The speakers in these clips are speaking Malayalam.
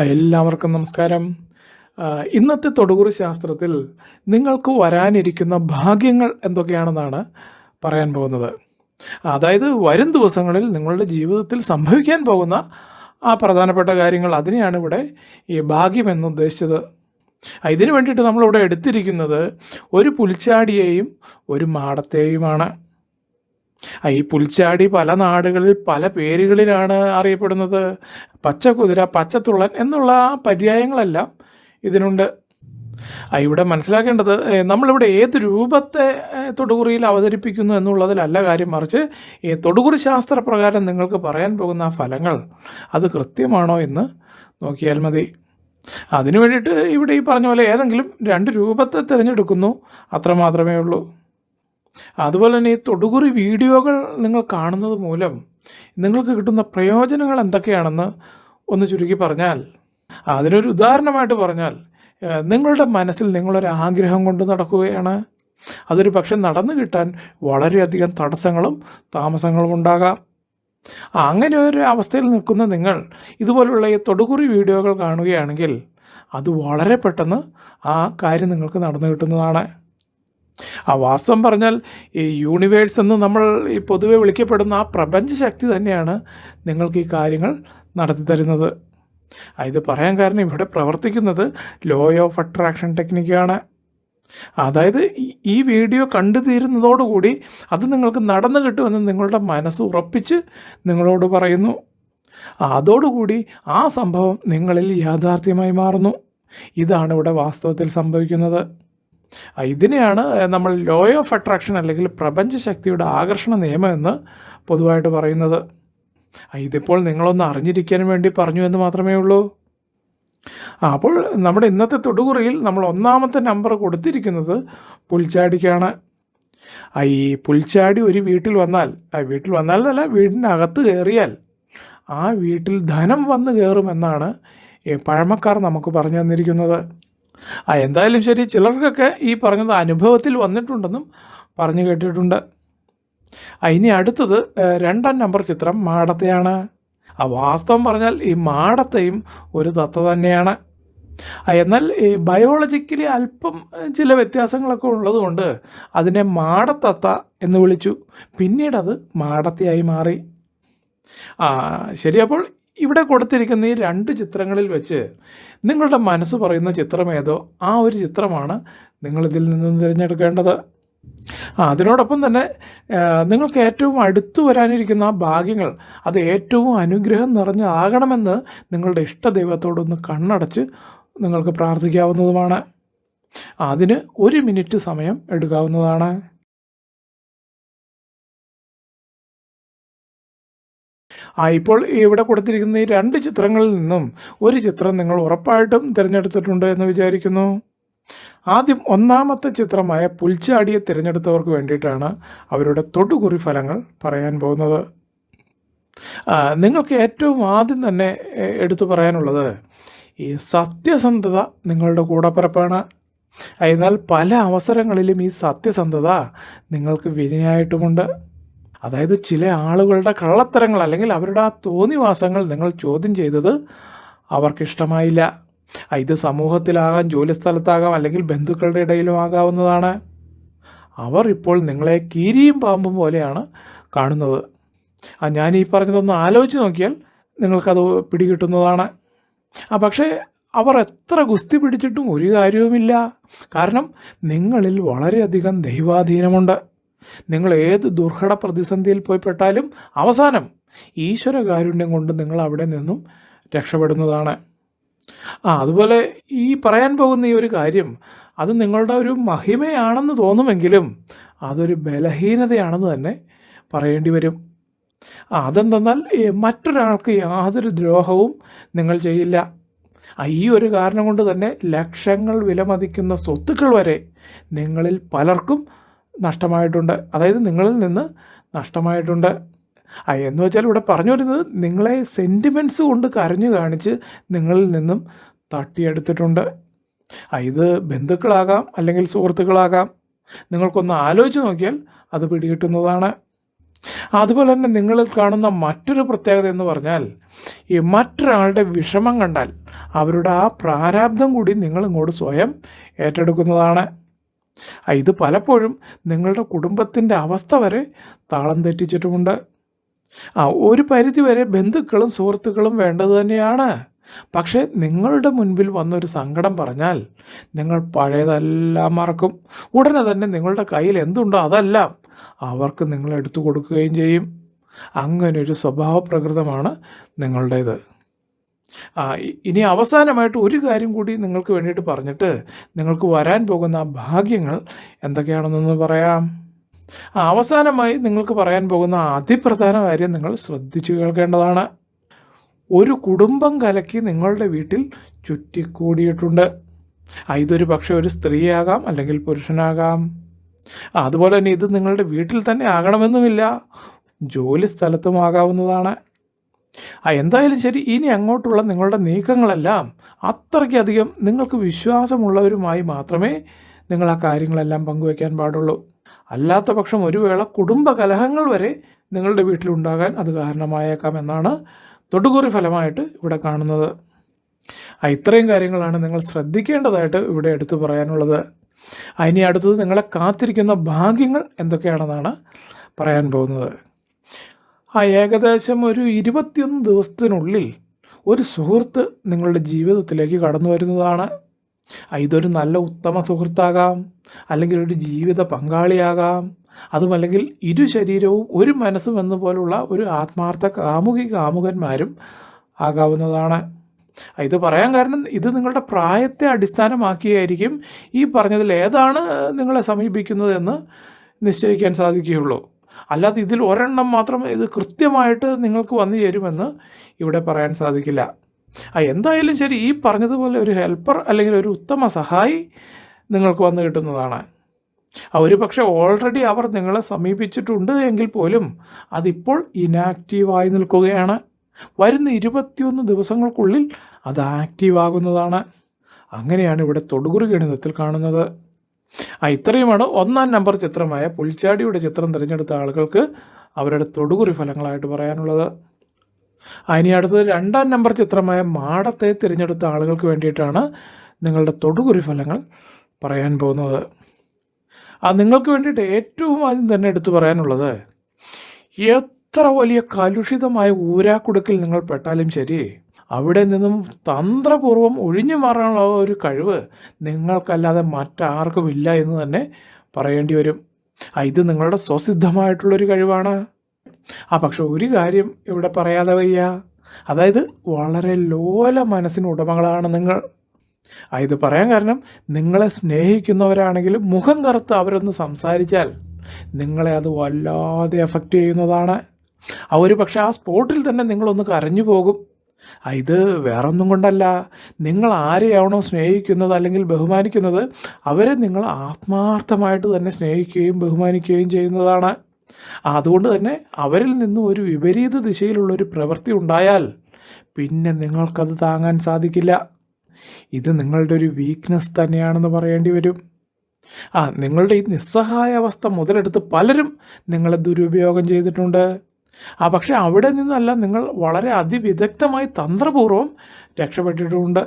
എല്ലാവർക്കും നമസ്കാരം. ഇന്നത്തെ തൊടുകുറി ശാസ്ത്രത്തിൽ നിങ്ങൾക്ക് വരാനിരിക്കുന്ന ഭാഗ്യങ്ങൾ എന്തൊക്കെയാണെന്നാണ് പറയാൻ പോകുന്നത്. അതായത് വരും ദിവസങ്ങളിൽ നിങ്ങളുടെ ജീവിതത്തിൽ സംഭവിക്കാൻ പോകുന്ന ആ പ്രധാനപ്പെട്ട കാര്യങ്ങൾ അതിനെയാണ് ഇവിടെ ഈ ഭാഗ്യം എന്ന് ഉദ്ദേശിച്ചത്. ആ, ഇതിനു വേണ്ടിയിട്ട് നമ്മളിവിടെ എടുത്തിരിക്കുന്നത് ഒരു പുൽച്ചാടിയെയും ഒരു മാടത്തെയുമാണ്. ഈ പുൽച്ചാടി പല നാടുകളിൽ പല പേരുകളിലാണ് അറിയപ്പെടുന്നത്. പച്ചക്കുതിര പച്ചത്തുള്ളൻ എന്നുള്ള ആ പര്യായങ്ങളെല്ലാം ഇതിനുണ്ട്. ഇവിടെ മനസ്സിലാക്കേണ്ടത് നമ്മളിവിടെ ഏത് രൂപത്തെ തൊടുകുറിയിൽ അവതരിപ്പിക്കുന്നു എന്നുള്ളതിലല്ല കാര്യം മറിച്ച് ഈ തൊടുകുറി ശാസ്ത്രപ്രകാരം നിങ്ങൾക്ക് പറയാൻ പോകുന്ന ഫലങ്ങൾ അത് കൃത്യമാണോ എന്ന് നോക്കിയാൽ മതി. അതിനു വേണ്ടിയിട്ട് ഇവിടെ ഈ പറഞ്ഞ പോലെ ഏതെങ്കിലും രണ്ട് രൂപത്തെ തിരഞ്ഞെടുക്കുന്നു അത്രമാത്രമേ ഉള്ളൂ. അതുപോലെ തന്നെ ഈ തൊടുകുറി വീഡിയോകൾ നിങ്ങൾ കാണുന്നത് മൂലം നിങ്ങൾക്ക് കിട്ടുന്ന പ്രയോജനങ്ങൾ എന്തൊക്കെയാണെന്ന് ഒന്ന് ചുരുക്കി പറഞ്ഞാൽ അതിനൊരു ഉദാഹരണമായിട്ട് പറഞ്ഞാൽ നിങ്ങളുടെ മനസ്സിൽ നിങ്ങളൊരു ആഗ്രഹം കൊണ്ട് നടക്കുകയാണ്. അതൊരു പക്ഷെ നടന്നു കിട്ടാൻ വളരെയധികം തടസ്സങ്ങളും താമസങ്ങളും ഉണ്ടാകാം. അങ്ങനെ ഒരു അവസ്ഥയിൽ നിൽക്കുന്ന നിങ്ങൾ ഇതുപോലുള്ള ഈ തൊടുകുറി വീഡിയോകൾ കാണുകയാണെങ്കിൽ അത് വളരെ പെട്ടെന്ന് ആ കാര്യം നിങ്ങൾക്ക് നടന്നു കിട്ടുന്നതാണ്. ആ വാസ്തവം പറഞ്ഞാൽ ഈ യൂണിവേഴ്സ് എന്ന് നമ്മൾ ഈ പൊതുവെ വിളിക്കപ്പെടുന്ന ആ പ്രപഞ്ച ശക്തി തന്നെയാണ് നിങ്ങൾക്ക് ഈ കാര്യങ്ങൾ നടത്തി തരുന്നത്. ഇത് പറയാൻ കാരണം ഇവിടെ പ്രവർത്തിക്കുന്നത് ലോ ഓഫ് അട്രാക്ഷൻ ടെക്നിക്കാണ് അതായത് ഈ- വീഡിയോ കണ്ടു തീരുന്നതോടുകൂടി അത് നിങ്ങൾക്ക് നടന്നു കിട്ടുമെന്ന് നിങ്ങളുടെ മനസ്സ് ഉറപ്പിച്ച് നിങ്ങളോട് പറയുന്നു. അതോടുകൂടി ആ സംഭവം നിങ്ങളിൽ യാഥാർത്ഥ്യമായി മാറുന്നു. ഇതാണ് ഇവിടെ വാസ്തവത്തിൽ സംഭവിക്കുന്നത്. ഇതിനെയാണ് നമ്മൾ ലോ ഓഫ് അട്രാക്ഷൻ അല്ലെങ്കിൽ പ്രപഞ്ച ശക്തിയുടെ ആകർഷണ നിയമം എന്ന് പൊതുവായിട്ട് പറയുന്നത്. ഇതിപ്പോൾ നിങ്ങളൊന്ന് അറിഞ്ഞിരിക്കാൻ വേണ്ടി പറഞ്ഞു എന്ന് മാത്രമേ ഉള്ളൂ. അപ്പോൾ നമ്മുടെ ഇന്നത്തെ തൊടുകുറിയിൽ നമ്മൾ ഒന്നാമത്തെ നമ്പർ കൊടുത്തിരിക്കുന്നത് പുൽച്ചാടിക്കാണ്. ഈ പുൽച്ചാടി ഒരു വീട്ടിൽ വന്നാൽ ആ വീട്ടിൽ വന്നാൽ എന്നല്ല വീടിനകത്ത് കയറിയാൽ ആ വീട്ടിൽ ധനം വന്ന് കയറുമെന്നാണ് പഴമക്കാർ നമുക്ക് പറഞ്ഞു തന്നിരിക്കുന്നത്. ആ എന്തായാലും ശരി ചിലർക്കൊക്കെ ഈ പറഞ്ഞത് അനുഭവത്തിൽ വന്നിട്ടുണ്ടെന്നും പറഞ്ഞു കേട്ടിട്ടുണ്ട്. ആ ഇനി അടുത്തത് രണ്ടാം നമ്പർ ചിത്രം മാടത്തെയാണ്. ആ വാസ്തവം പറഞ്ഞാൽ ഈ മാടത്തെയും ഒരു തത്ത തന്നെയാണ്. എന്നാൽ ഈ ബയോളജിക്കലി അല്പം ചില വ്യത്യാസങ്ങളൊക്കെ ഉള്ളതുകൊണ്ട് അതിനെ മാടത്തത്ത എന്ന് വിളിച്ചു. പിന്നീട് അത് മാടത്തെയായി മാറി. ആ ശരി അപ്പോൾ ഇവിടെ കൊടുത്തിരിക്കുന്ന ഈ രണ്ട് ചിത്രങ്ങളിൽ വെച്ച് നിങ്ങളുടെ മനസ്സ് പറയുന്ന ചിത്രം ഏതോ ആ ഒരു ചിത്രമാണ് നിങ്ങളിതിൽ നിന്ന് തിരഞ്ഞെടുക്കേണ്ടത്. അതിനോടൊപ്പം തന്നെ നിങ്ങൾക്ക് ഏറ്റവും അടുത്തു വരാനിരിക്കുന്ന ആ ഭാഗ്യങ്ങൾ അത് ഏറ്റവും അനുഗ്രഹം നിറഞ്ഞാകണമെന്ന് നിങ്ങളുടെ ഇഷ്ടദൈവത്തോടൊന്ന് കണ്ണടച്ച് നിങ്ങൾക്ക് പ്രാർത്ഥിക്കാവുന്നതുമാണ്. അതിന് ഒരു മിനിറ്റ് സമയം എടുക്കാവുന്നതാണ്. ആ ഇപ്പോൾ ഇവിടെ കൊടുത്തിരിക്കുന്ന ഈ രണ്ട് ചിത്രങ്ങളിൽ നിന്നും ഒരു ചിത്രം നിങ്ങൾ ഉറപ്പായിട്ടും തിരഞ്ഞെടുത്തിട്ടുണ്ട് എന്ന് വിചാരിക്കുന്നു. ആദ്യം ഒന്നാമത്തെ ചിത്രമായ പുൽച്ചാടിയെ തിരഞ്ഞെടുത്തവർക്ക് വേണ്ടിയിട്ടാണ് അവരുടെ തൊടുകുറി ഫലങ്ങൾ പറയാൻ പോകുന്നത്. നിങ്ങൾക്ക് ഏറ്റവും ആദ്യം തന്നെ എടുത്തു പറയാനുള്ളത് ഈ സത്യസന്ധത നിങ്ങളുടെ കൂടപ്പിറപ്പാണ്. എന്നാൽ പല അവസരങ്ങളിലും ഈ സത്യസന്ധത നിങ്ങൾക്ക് വിനയായിട്ടുമുണ്ട്. അതായത് ചില ആളുകളുടെ കള്ളത്തരങ്ങൾ അല്ലെങ്കിൽ അവരുടെ ആ തോന്നിവാസങ്ങൾ നിങ്ങൾ ചോദ്യം ചെയ്തത് അവർക്കിഷ്ടമായില്ല. ഇത് സമൂഹത്തിലാകാം ജോലിസ്ഥലത്താകാം അല്ലെങ്കിൽ ബന്ധുക്കളുടെ ഇടയിലും ആകാവുന്നതാണ്. അവർ ഇപ്പോൾ നിങ്ങളെ കീരിയും പാമ്പും പോലെയാണ് കാണുന്നത്. ആ ഞാൻ ഈ പറഞ്ഞതൊന്ന് ആലോചിച്ച് നോക്കിയാൽ നിങ്ങൾക്കത് പിടികിട്ടുന്നതാണ്. ആ പക്ഷേ അവർ എത്ര ഗുസ്തി പിടിച്ചിട്ടും ഒരു കാര്യവുമില്ല. കാരണം നിങ്ങളിൽ വളരെയധികം ദൈവാധീനമുണ്ട്. നിങ്ങൾ ഏത് ദുർഘട പ്രതിസന്ധിയിൽ പോയി പെട്ടാലും അവസാനം ഈശ്വര കാരുണ്യം കൊണ്ട് നിങ്ങൾ അവിടെ നിന്നും രക്ഷപ്പെടുന്നതാണ്. ആ അതുപോലെ ഈ പറയാൻ പോകുന്ന ഈ ഒരു കാര്യം അത് നിങ്ങളുടെ ഒരു മഹിമയാണെന്ന് തോന്നുമെങ്കിലും അതൊരു ബലഹീനതയാണെന്ന് തന്നെ പറയേണ്ടി വരും. അതെന്തെന്നാൽ മറ്റൊരാൾക്ക് യാതൊരു ദ്രോഹവും നിങ്ങൾ ചെയ്യില്ല. ഈ ഒരു കാരണം കൊണ്ട് തന്നെ ലക്ഷങ്ങൾ വിലമതിക്കുന്ന സ്വത്തുക്കൾ വരെ നിങ്ങളിൽ പലർക്കും നഷ്ടമായിട്ടുണ്ട്. അതായത് നിങ്ങളിൽ നിന്ന് നഷ്ടമായിട്ടുണ്ട്. എന്ന് വെച്ചാൽ ഇവിടെ പറഞ്ഞു വരുന്നത് നിങ്ങളെ സെന്റിമെന്റ്സ് കൊണ്ട് കരഞ്ഞു കാണിച്ച് നിങ്ങളിൽ നിന്നും തട്ടിയെടുത്തിട്ടുണ്ട്. ഇത് ബന്ധുക്കളാകാം അല്ലെങ്കിൽ സുഹൃത്തുക്കളാകാം. നിങ്ങൾക്കൊന്ന് ആലോചിച്ച് നോക്കിയാൽ അത് പിടികിട്ടുന്നതാണ്. അതുപോലെ തന്നെ നിങ്ങളിൽ കാണുന്ന മറ്റൊരു പ്രത്യേകത എന്ന് പറഞ്ഞാൽ ഈ മറ്റൊരാളുടെ വിഷമം കണ്ടാൽ അവരുടെ ആ പ്രാരാബ്ദം കൂടി നിങ്ങളിങ്ങോട്ട് സ്വയം ഏറ്റെടുക്കുന്നതാണ്. ഇത് പലപ്പോഴും നിങ്ങളുടെ കുടുംബത്തിന്റെ അവസ്ഥ വരെ താളം തെറ്റിച്ചിട്ടുമുണ്ട്. ആ ഒരു പരിധിവരെ ബന്ധുക്കളും സുഹൃത്തുക്കളും വേണ്ടത് തന്നെയാണ്. പക്ഷേ നിങ്ങളുടെ മുൻപിൽ വന്നൊരു സങ്കടം പറഞ്ഞാൽ നിങ്ങൾ പഴയതെല്ലാം മറക്കും. ഉടനെ തന്നെ നിങ്ങളുടെ കയ്യിൽ എന്തുണ്ടോ അതെല്ലാം അവർക്ക് നിങ്ങൾ എടുത്തു കൊടുക്കുകയും ചെയ്യും. അങ്ങനെ സ്വഭാവപ്രകൃതമാണ് സ്വഭാവ പ്രകൃതമാണ് നിങ്ങളുടേത്. ഇനി അവസാനമായിട്ട് ഒരു കാര്യം കൂടി നിങ്ങൾക്ക് വേണ്ടിയിട്ട് പറഞ്ഞിട്ട് നിങ്ങൾക്ക് വരാൻ പോകുന്ന ഭാഗ്യങ്ങൾ എന്തൊക്കെയാണെന്നൊന്ന് പറയാം. അവസാനമായി നിങ്ങൾക്ക് പറയാൻ പോകുന്ന അതിപ്രധാന കാര്യം നിങ്ങൾ ശ്രദ്ധിച്ചു കേൾക്കേണ്ടതാണ്. ഒരു കുടുംബം കലക്കി നിങ്ങളുടെ വീട്ടിൽ ചുറ്റിക്കൂടിയിട്ടുണ്ട്. ഇതൊരു പക്ഷേ ഒരു സ്ത്രീയാകാം അല്ലെങ്കിൽ പുരുഷനാകാം. അതുപോലെ തന്നെ ഇത് നിങ്ങളുടെ വീട്ടിൽ തന്നെ ആകണമെന്നുമില്ല. ജോലി സ്ഥലത്തും ആകാവുന്നതാണ്. ആ എന്തായാലും ശരി ഇനി അങ്ങോട്ടുള്ള നിങ്ങളുടെ നീക്കങ്ങളെല്ലാം അത്രയ്ക്കധികം നിങ്ങൾക്ക് വിശ്വാസമുള്ളവരുമായി മാത്രമേ നിങ്ങൾ ആ കാര്യങ്ങളെല്ലാം പങ്കുവയ്ക്കാൻ പാടുള്ളൂ. അല്ലാത്ത പക്ഷം ഒരു വേള കുടുംബ കലഹങ്ങൾ വരെ നിങ്ങളുടെ വീട്ടിലുണ്ടാകാൻ അത് കാരണമായേക്കാം എന്നാണ് തൊടുകുറി ഫലമായിട്ട് ഇവിടെ കാണുന്നത്. ആ ഇത്രയും കാര്യങ്ങളാണ് നിങ്ങൾ ശ്രദ്ധിക്കേണ്ടതായിട്ട് ഇവിടെ എടുത്തു പറയാനുള്ളത്. ഇനി അടുത്തത് നിങ്ങളെ കാത്തിരിക്കുന്ന ഭാഗ്യങ്ങൾ എന്തൊക്കെയാണെന്നാണ് പറയാൻ പോകുന്നത്. ആ ഏകദേശം ഒരു ഇരുപത്തിയൊന്ന് ദിവസത്തിനുള്ളിൽ ഒരു സുഹൃത്ത് നിങ്ങളുടെ ജീവിതത്തിലേക്ക് കടന്നു വരുന്നതാണ്. ഇതൊരു നല്ല ഉത്തമ സുഹൃത്താകാം. അല്ലെങ്കിൽ ഒരു ജീവിത പങ്കാളിയാകാം. അതുമല്ലെങ്കിൽ ഇരു ശരീരവും ഒരു മനസ്സും എന്ന പോലുള്ള ഒരു ആത്മാർത്ഥ കാമുകി കാമുകന്മാരും ആകാവുന്നതാണ്. ഇത് പറയാൻ കാരണം ഇത് നിങ്ങളുടെ പ്രായത്തെ അടിസ്ഥാനമാക്കിയായിരിക്കും ഈ പറഞ്ഞതിൽ ഏതാണ് നിങ്ങളെ സമീപിക്കുന്നതെന്ന് നിശ്ചയിക്കാൻ സാധിക്കുകയുള്ളൂ. അല്ലാതെ ഇതിൽ ഒരെണ്ണം മാത്രം ഇത് കൃത്യമായിട്ട് നിങ്ങൾക്ക് വന്നു ചേരുമെന്ന് ഇവിടെ പറയാൻ സാധിക്കില്ല. ആ എന്തായാലും ശരി ഈ പറഞ്ഞതുപോലെ ഒരു ഹെൽപ്പർ അല്ലെങ്കിൽ ഒരു ഉത്തമ സഹായി നിങ്ങൾക്ക് വന്നു കിട്ടുന്നതാണ്. ഒരു പക്ഷേ ഓൾറെഡി അവർ നിങ്ങളെ സമീപിച്ചിട്ടുണ്ട് എങ്കിൽ പോലും അതിപ്പോൾ ഇനാക്റ്റീവായി നിൽക്കുകയാണ്. വരുന്ന ഇരുപത്തിയൊന്ന് ദിവസങ്ങൾക്കുള്ളിൽ അത് ആക്റ്റീവ് ആകുന്നതാണ് അങ്ങനെയാണ് ഇവിടെ തൊടുകുറി ഗണിതത്തിൽ കാണുന്നത്. ആ ഇത്രയുമാണ് ഒന്നാം നമ്പർ ചിത്രമായ പുൽച്ചാടിയുടെ ചിത്രം തിരഞ്ഞെടുത്ത ആളുകൾക്ക് അവരുടെ തൊടുകുറി ഫലങ്ങളായിട്ട് പറയാനുള്ളത്. ഇനി അടുത്തത് രണ്ടാം നമ്പർ ചിത്രമായ മാടത്തെ തിരഞ്ഞെടുത്ത ആളുകൾക്ക് വേണ്ടിയിട്ടാണ് നിങ്ങളുടെ തൊടുകുറി ഫലങ്ങൾ പറയാൻ പോകുന്നത്. ആ നിങ്ങൾക്ക് വേണ്ടിയിട്ട് ഏറ്റവും ആദ്യം തന്നെ എടുത്തു പറയാനുള്ളത് എത്ര വലിയ കലുഷിതമായ ഊരാക്കുടുക്കിൽ നിങ്ങൾ പെട്ടാലും ശരി അവിടെ നിന്നും തന്ത്രപൂർവം ഒഴിഞ്ഞു മാറാനുള്ള ഒരു കഴിവ് നിങ്ങൾക്കല്ലാതെ മറ്റാർക്കും ഇല്ല എന്ന് തന്നെ പറയേണ്ടി വരും. ഇത് നിങ്ങളുടെ സ്വസിദ്ധമായിട്ടുള്ളൊരു കഴിവാണ്. ആ പക്ഷെ ഒരു കാര്യം ഇവിടെ പറയാതെ വയ്യ. അതായത് വളരെ ലോല മനസ്സിന് ഉടമകളാണ് നിങ്ങൾ. ഇത് പറയാൻ കാരണം നിങ്ങളെ സ്നേഹിക്കുന്നവരാണെങ്കിലും മുഖം കറുത്ത് അവരൊന്ന് സംസാരിച്ചാൽ നിങ്ങളെ അത് വല്ലാതെ എഫക്റ്റ് ചെയ്യുന്നതാണ്. ആ ഒരു പക്ഷെ ആ സ്പോട്ടിൽ തന്നെ നിങ്ങളൊന്ന് കരഞ്ഞു പോകും. ഇത് വേറൊന്നും കൊണ്ടല്ല. നിങ്ങൾ ആരെയാണോ സ്നേഹിക്കുന്നത് അല്ലെങ്കിൽ ബഹുമാനിക്കുന്നത് അവരെ നിങ്ങൾ ആത്മാർത്ഥമായിട്ട് തന്നെ സ്നേഹിക്കുകയും ബഹുമാനിക്കുകയും ചെയ്യുന്നതാണ്. അതുകൊണ്ട് തന്നെ അവരിൽ നിന്നും ഒരു വിപരീത ദിശയിലുള്ളൊരു പ്രവൃത്തി ഉണ്ടായാൽ പിന്നെ നിങ്ങൾക്കത് താങ്ങാൻ സാധിക്കില്ല. ഇത് നിങ്ങളുടെ ഒരു വീക്ക്നെസ് തന്നെയാണെന്ന് പറയേണ്ടി വരും. ആ നിങ്ങളുടെ ഈ നിസ്സഹായ അവസ്ഥ മുതലെടുത്ത് പലരും നിങ്ങളെ ദുരുപയോഗം ചെയ്തിട്ടുണ്ട്. ആ പക്ഷെ അവിടെ നിന്നല്ല നിങ്ങൾ വളരെ അതിവിദഗ്ധമായി തന്ത്രപൂർവം രക്ഷപ്പെട്ടിട്ടുമുണ്ട്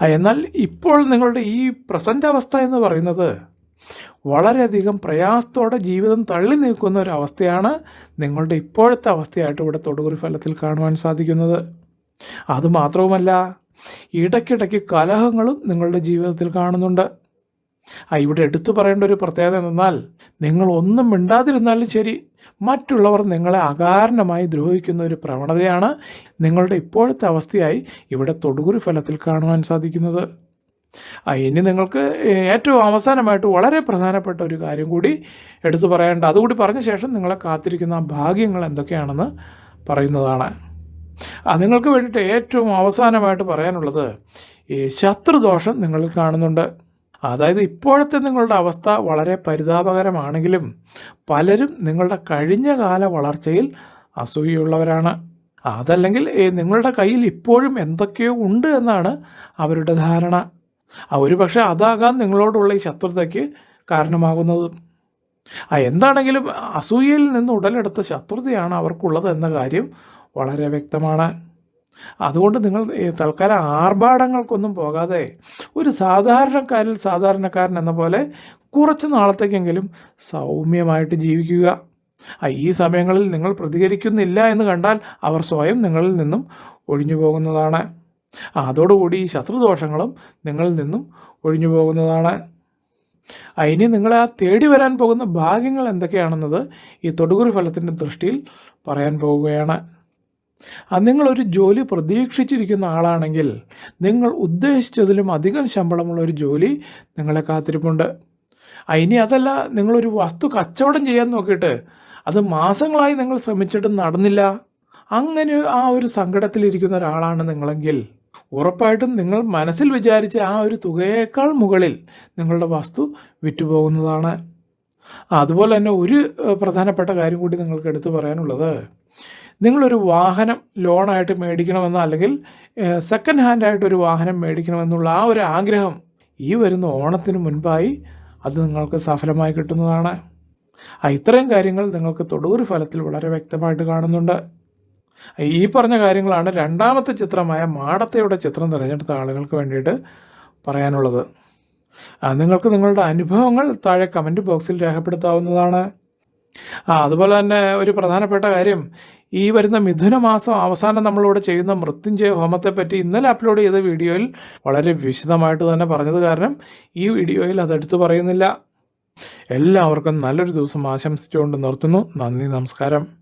എന്നാൽ ഇപ്പോൾ നിങ്ങളുടെ ഈ പ്രസന്റ് അവസ്ഥ എന്ന് പറയുന്നത് വളരെയധികം പ്രയാസത്തോടെ ജീവിതം തള്ളി നീക്കുന്ന ഒരു അവസ്ഥയാണ് നിങ്ങളുടെ ഇപ്പോഴത്തെ അവസ്ഥയായിട്ട് ഇവിടെ തൊടുകുറി ഫലത്തിൽ കാണുവാൻ സാധിക്കുന്നത്. അതുമാത്രവുമല്ല ഇടയ്ക്കിടയ്ക്ക് കലഹങ്ങളും നിങ്ങളുടെ ജീവിതത്തിൽ കാണുന്നുണ്ട്. ആ ഇവിടെ എടുത്തു പറയേണ്ട ഒരു പ്രത്യേകത എന്നാൽ നിങ്ങൾ ഒന്നും മിണ്ടാതിരുന്നാലും ശരി മറ്റുള്ളവർ നിങ്ങളെ അകാരണമായി ദ്രോഹിക്കുന്ന ഒരു പ്രവണതയാണ് നിങ്ങളുടെ ഇപ്പോഴത്തെ അവസ്ഥയായി ഇവിടെ തൊടുകുറി ഫലത്തിൽ കാണുവാൻ സാധിക്കുന്നത്. ഇനി നിങ്ങൾക്ക് ഏറ്റവും അവസാനമായിട്ട് വളരെ പ്രധാനപ്പെട്ട ഒരു കാര്യം കൂടി എടുത്തു പറയേണ്ട. അതുകൂടി പറഞ്ഞ ശേഷം നിങ്ങളെ കാത്തിരിക്കുന്ന ഭാഗ്യങ്ങൾ എന്തൊക്കെയാണെന്ന് പറയുന്നതാണ്. നിങ്ങൾക്ക് വേണ്ടിയിട്ട് ഏറ്റവും അവസാനമായിട്ട് പറയാനുള്ളത് ഈ ശത്രുദോഷം നിങ്ങൾ കാണുന്നുണ്ട്. അതായത് ഇപ്പോഴത്തെ നിങ്ങളുടെ അവസ്ഥ വളരെ പരിതാപകരമാണെങ്കിലും പലരും നിങ്ങളുടെ കഴിഞ്ഞ കാല വളർച്ചയിൽ അസൂയുള്ളവരാണ്. അതല്ലെങ്കിൽ നിങ്ങളുടെ കയ്യിൽ ഇപ്പോഴും എന്തൊക്കെയോ ഉണ്ട് എന്നാണ് അവരുടെ ധാരണ. ഒരു പക്ഷേ അതാകാം നിങ്ങളോടുള്ള ഈ ശത്രുതയ്ക്ക് കാരണമാകുന്നത്. ആ എന്താണെങ്കിലും അസൂയയിൽ നിന്ന് ഉടലെടുത്ത ശത്രുതയാണ് അവർക്കുള്ളത് എന്ന കാര്യം വളരെ വ്യക്തമാണ്. അതുകൊണ്ട് നിങ്ങൾ തൽക്കാലം ആർഭാടങ്ങൾക്കൊന്നും പോകാതെ ഒരു സാധാരണക്കാരിൽ സാധാരണക്കാരൻ എന്ന പോലെ കുറച്ച് നാളത്തേക്കെങ്കിലും സൗമ്യമായിട്ട് ജീവിക്കുക. ഈ സമയങ്ങളിൽ നിങ്ങൾ പ്രതികരിക്കുന്നില്ല എന്ന് കണ്ടാൽ അവർ സ്വയം നിങ്ങളിൽ നിന്നും ഒഴിഞ്ഞു പോകുന്നതാണ്. അതോടുകൂടി ഈ ശത്രുദോഷങ്ങളും നിങ്ങളിൽ നിന്നും ഒഴിഞ്ഞു പോകുന്നതാണ്. ഇനി നിങ്ങളെ ആ തേടി വരാൻ പോകുന്ന ഭാഗ്യങ്ങൾ എന്തൊക്കെയാണെന്നത് ഈ തൊടുകുറി ഫലത്തിന്റെ ദൃഷ്ടിയിൽ പറയാൻ പോവുകയാണ്. നിങ്ങളൊരു ജോലി പ്രതീക്ഷിച്ചിരിക്കുന്ന ആളാണെങ്കിൽ നിങ്ങൾ ഉദ്ദേശിച്ചതിലും അധികം ശമ്പളമുള്ള ഒരു ജോലി നിങ്ങളെ കാത്തിരിപ്പുണ്ട്. ഇനി അതല്ല നിങ്ങളൊരു വസ്തു കച്ചവടം ചെയ്യാൻ നോക്കിയിട്ട് അത് മാസങ്ങളായി നിങ്ങൾ ശ്രമിച്ചിട്ടും നടന്നില്ല. അങ്ങനെ ആ ഒരു സങ്കടത്തിലിരിക്കുന്ന ഒരാളാണ് നിങ്ങളെങ്കിൽ ഉറപ്പായിട്ടും നിങ്ങൾ മനസ്സിൽ വിചാരിച്ച ആ ഒരു തുകയേക്കാൾ മുകളിൽ നിങ്ങളുടെ വസ്തു വിറ്റുപോകുന്നതാണ്. അതുപോലെ തന്നെ ഒരു പ്രധാനപ്പെട്ട കാര്യം കൂടി നിങ്ങൾക്ക് എടുത്തു പറയാനുള്ളത്. നിങ്ങളൊരു വാഹനം ലോണായിട്ട് മേടിക്കണമെന്നോ അല്ലെങ്കിൽ സെക്കൻഡ് ഹാൻഡായിട്ട് ഒരു വാഹനം മേടിക്കണമെന്നുള്ള ആ ഒരു ആഗ്രഹം ഈ വരുന്ന ഓണത്തിന് മുൻപായി അത് നിങ്ങൾക്ക് സഫലമായി കിട്ടുന്നതാണ്. ആ ഇത്രയും കാര്യങ്ങൾ നിങ്ങൾക്ക് തൊടൂർ ഫലത്തിൽ വളരെ വ്യക്തമായിട്ട് കാണുന്നുണ്ട്. ഈ പറഞ്ഞ കാര്യങ്ങളാണ് രണ്ടാമത്തെ ചിത്രമായ മാടത്തയുടെ ചിത്രം തിരഞ്ഞെടുത്ത ആളുകൾക്ക് വേണ്ടിയിട്ട് പറയാനുള്ളത്. നിങ്ങൾക്ക് നിങ്ങളുടെ അനുഭവങ്ങൾ താഴെ കമന്റ് ബോക്സിൽ രേഖപ്പെടുത്താവുന്നതാണ്. ആ അതുപോലെ തന്നെ ഒരു പ്രധാനപ്പെട്ട കാര്യം ഈ വരുന്ന മിഥുന മാസം അവസാനം നമ്മളിവിടെ ചെയ്യുന്ന മൃത്യുഞ്ജയ ഹോമത്തെ പറ്റി ഇന്നലെ അപ്ലോഡ് ചെയ്ത വീഡിയോയിൽ വളരെ വിശദമായിട്ട് തന്നെ പറഞ്ഞത് കാരണം ഈ വീഡിയോയിൽ അതെടുത്തു പറയുന്നില്ല. എല്ലാവർക്കും നല്ലൊരു ദിവസം ആശംസിച്ചുകൊണ്ട് നിർത്തുന്നു. നന്ദി നമസ്കാരം.